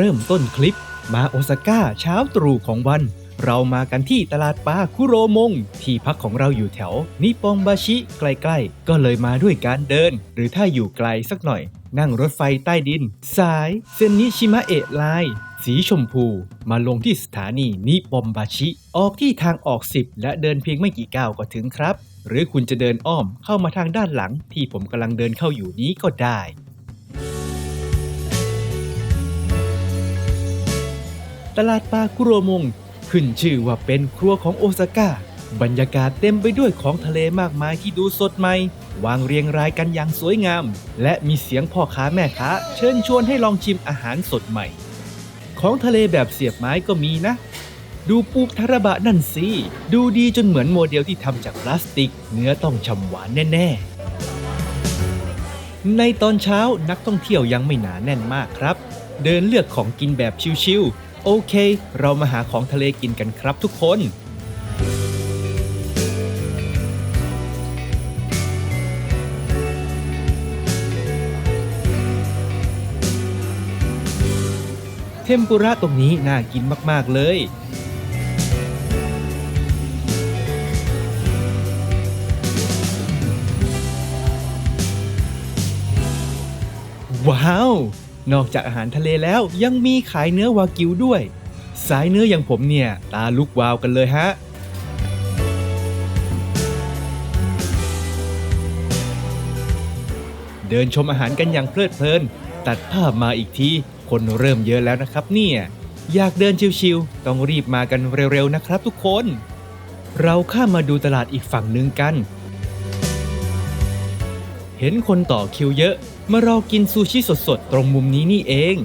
ริ่มต้นคลิป มาโอซาก้าเช้าตรู่ของวัน เรามากันที่ตลาดปลาคุโรมง ที่พักของเราอยู่แถว นิปองบาชิใกล้ๆ ก็เลยมาด้วยการเดิน หรือถ้าอยู่ไกลสักหน่อย นั่งรถไฟใต้ดิน สายเซนนิชิมะเอะไลน์สีชมพูมาลงที่สถานีนิปอมบาชิ ออกที่ทางออก 10 และเดินเพียงไม่กี่ก้าวก็ถึงครับ หรือคุณจะเดินอ้อมเข้ามาทางด้านหลังที่ผมกำลังเดินเข้าอยู่นี้ก็ได้ ตลาดปลาคุโรมง ขึ้นชื่อว่าเป็นครัวของโอซาก้า บรรยากาศเต็มไปด้วยของทะเลมากมายที่ดูสดใหม่ วางเรียงรายกันอย่างสวยงาม และมีเสียงพ่อค้าแม่ค้า เชิญชวนให้ลองชิมอาหารสดใหม่ ของทะเลแบบเสียบไม้ก็มีนะ ดูปูทาระบะนั่นสิ ดูดีจนเหมือนโมเดลที่ทำจากพลาสติก เนื้อต้องฉ่ำหวานแน่ๆในตอนเช้านักท่องเที่ยวยังไม่หนาแน่นมากครับ เดินเลือกของกินแบบชิวๆ โอเค เรามาหาของทะเลกินกันครับทุกคน เทมปุระตรงนี้น่ากินมาก ๆ เลยว้าว นอกจากอาหารทะเลแล้วยังมีขายเนื้อวากิวด้วย สายเนื้ออย่างผมเนี่ย ตาลุกวาวกันเลยฮะเดินชมอาหารกันอย่างเพลิดเพลิน ตัดภาพมาอีกที คนเริ่มเยอะแล้วนะครับเนี่ย อยากเดินชิวๆ ต้องรีบมากันเร็วๆนะครับทุกคน เราข้ามมาดูตลาดอีกฝั่งหนึ่งกัน เห็นคนต่อคิวเยอะ มารอกินซูชิสดๆ ตรงมุมนี้นี่เอง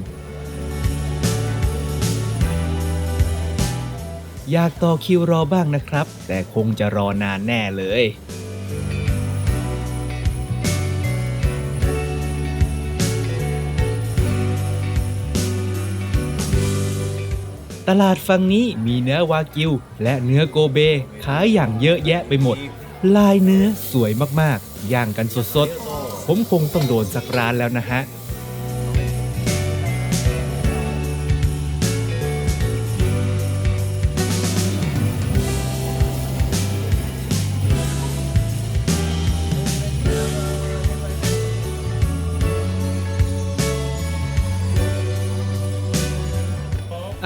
อยากต่อคิวรอบ้างนะครับ แต่คงจะรอนานแน่เลย ตลาดฝั่งนี้มีเนื้อวากิว และเนื้อโกเบขายอย่างเยอะแยะไปหมด ลายเนื้อสวยมากๆ ย่างกันสดๆ ผมคงต้องโดนสักร้านแล้วนะฮะ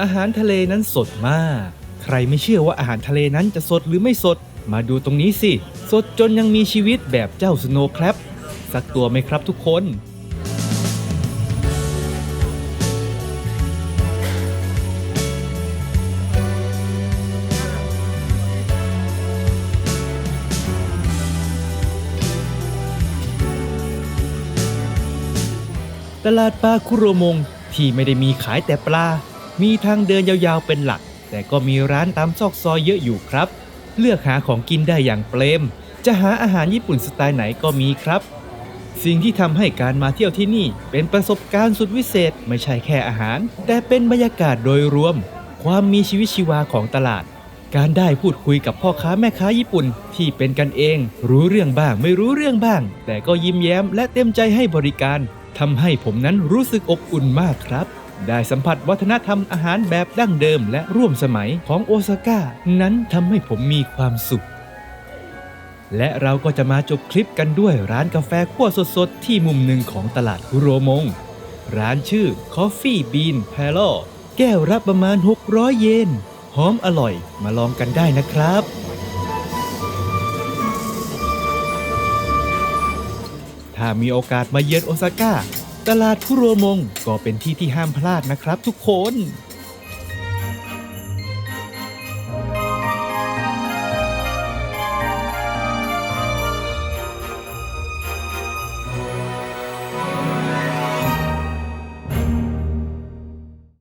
อาหารทะเลนั้นสดมาก ใครไม่เชื่อว่าอาหารทะเลนั้นจะสดหรือไม่สด มาดูตรงนี้สิ สดจนยังมีชีวิตแบบเจ้าสโนว์แคลป สักตัวไหมครับทุกคนตลาดปลาคุโรมงที่ไม่ได้มีขายแต่ปลา มีทางเดินยาวๆเป็นหลัก แต่ก็มีร้านตามซอกซอยเยอะอยู่ครับ เลือกหาของกินได้อย่างเปรมจะหาอาหารญี่ปุ่นสไตล์ไหนก็มีครับ สิ่งที่ทำให้การมาเที่ยวที่นี่ เป็นประสบการณ์สุดวิเศษ ไม่ใช่แค่อาหาร แต่เป็นบรรยากาศโดยรวม ความมีชีวิตชีวาของตลาด การได้พูดคุยกับพ่อค้าแม่ค้าญี่ปุ่น ที่เป็นกันเอง รู้เรื่องบ้างไม่รู้เรื่องบ้าง แต่ก็ยิ้มแย้มและเต็มใจให้บริการทำให้ผมนั้นรู้สึกอบอุ่นมากครับ ได้สัมผัสวัฒนธรรมอาหารแบบดั้งเดิม และร่วมสมัยของโอซาก้านั้นทำให้ผมมีความสุข และเราก็จะมาจบคลิปกันด้วยร้านกาแฟขั้วสดๆ ที่มุมหนึ่งของตลาดคุโรมง ร้านชื่อ Coffee Bean p a l o แก้วรับประมาณ 600 เยน หอมอร่อยมาลองกันได้นะครับ ถ้ามีโอกาสมาเยือนโอซาก้า ตลาดคุโรมงก็เป็นที่ที่ห้ามพลาดนะครับทุกคน